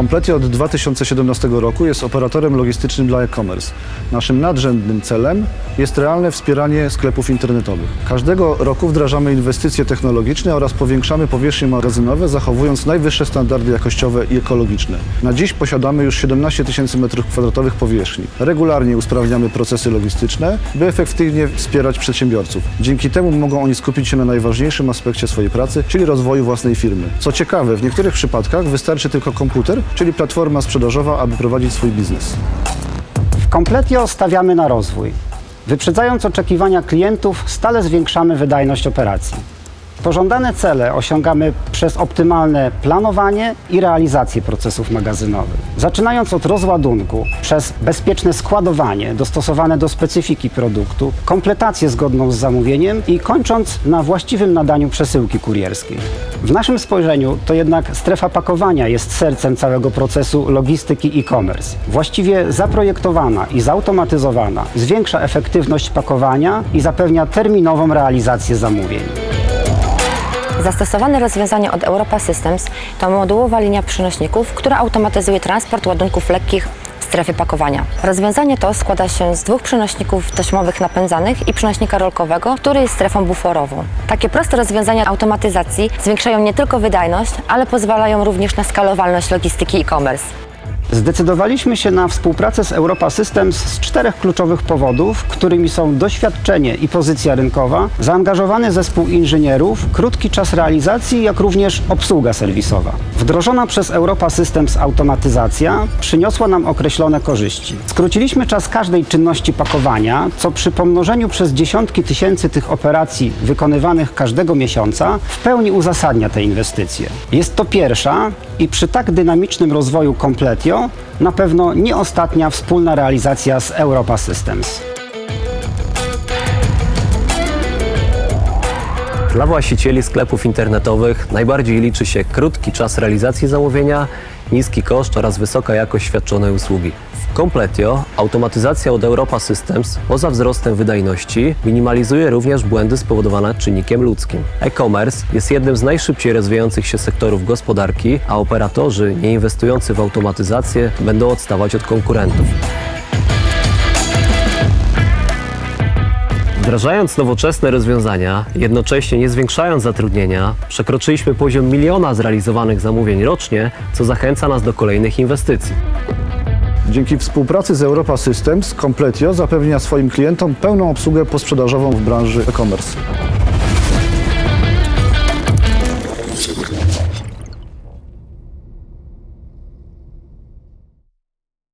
Kompletnie od 2017 roku jest operatorem logistycznym dla e-commerce. Naszym nadrzędnym celem jest realne wspieranie sklepów internetowych. Każdego roku wdrażamy inwestycje technologiczne oraz powiększamy powierzchnie magazynowe, zachowując najwyższe standardy jakościowe i ekologiczne. Na dziś posiadamy już 17 tysięcy m2 powierzchni. Regularnie usprawniamy procesy logistyczne, by efektywnie wspierać przedsiębiorców. Dzięki temu mogą oni skupić się na najważniejszym aspekcie swojej pracy, czyli rozwoju własnej firmy. Co ciekawe, w niektórych przypadkach wystarczy tylko komputer, czyli platforma sprzedażowa, aby prowadzić swój biznes. W Kompletio stawiamy na rozwój. Wyprzedzając oczekiwania klientów, stale zwiększamy wydajność operacji. Pożądane cele osiągamy przez optymalne planowanie i realizację procesów magazynowych. Zaczynając od rozładunku, przez bezpieczne składowanie dostosowane do specyfiki produktu, kompletację zgodną z zamówieniem i kończąc na właściwym nadaniu przesyłki kurierskiej. W naszym spojrzeniu to jednak strefa pakowania jest sercem całego procesu logistyki e-commerce. Właściwie zaprojektowana i zautomatyzowana zwiększa efektywność pakowania i zapewnia terminową realizację zamówień. Zastosowane rozwiązanie od Europa Systems to modułowa linia przynośników, która automatyzuje transport ładunków lekkich w strefie pakowania. Rozwiązanie to składa się z dwóch przenośników taśmowych napędzanych i przenośnika rolkowego, który jest strefą buforową. Takie proste rozwiązania automatyzacji zwiększają nie tylko wydajność, ale pozwalają również na skalowalność logistyki e-commerce. Zdecydowaliśmy się na współpracę z Europa Systems z czterech kluczowych powodów, którymi są doświadczenie i pozycja rynkowa, zaangażowany zespół inżynierów, krótki czas realizacji, jak również obsługa serwisowa. Wdrożona przez Europa Systems automatyzacja przyniosła nam określone korzyści. Skróciliśmy czas każdej czynności pakowania, co przy pomnożeniu przez dziesiątki tysięcy tych operacji wykonywanych każdego miesiąca w pełni uzasadnia te inwestycje. Jest to pierwsza i przy tak dynamicznym rozwoju Na pewno nie ostatnia wspólna realizacja z Europa Systems. Dla właścicieli sklepów internetowych najbardziej liczy się krótki czas realizacji zamówienia, niski koszt oraz wysoka jakość świadczonej usługi. W Completio automatyzacja od Europa Systems poza wzrostem wydajności minimalizuje również błędy spowodowane czynnikiem ludzkim. E-commerce jest jednym z najszybciej rozwijających się sektorów gospodarki, a operatorzy nie inwestujący w automatyzację będą odstawać od konkurentów. Wdrażając nowoczesne rozwiązania, jednocześnie nie zwiększając zatrudnienia, przekroczyliśmy poziom miliona zrealizowanych zamówień rocznie, co zachęca nas do kolejnych inwestycji. Dzięki współpracy z Europa Systems, Completio zapewnia swoim klientom pełną obsługę posprzedażową w branży e-commerce.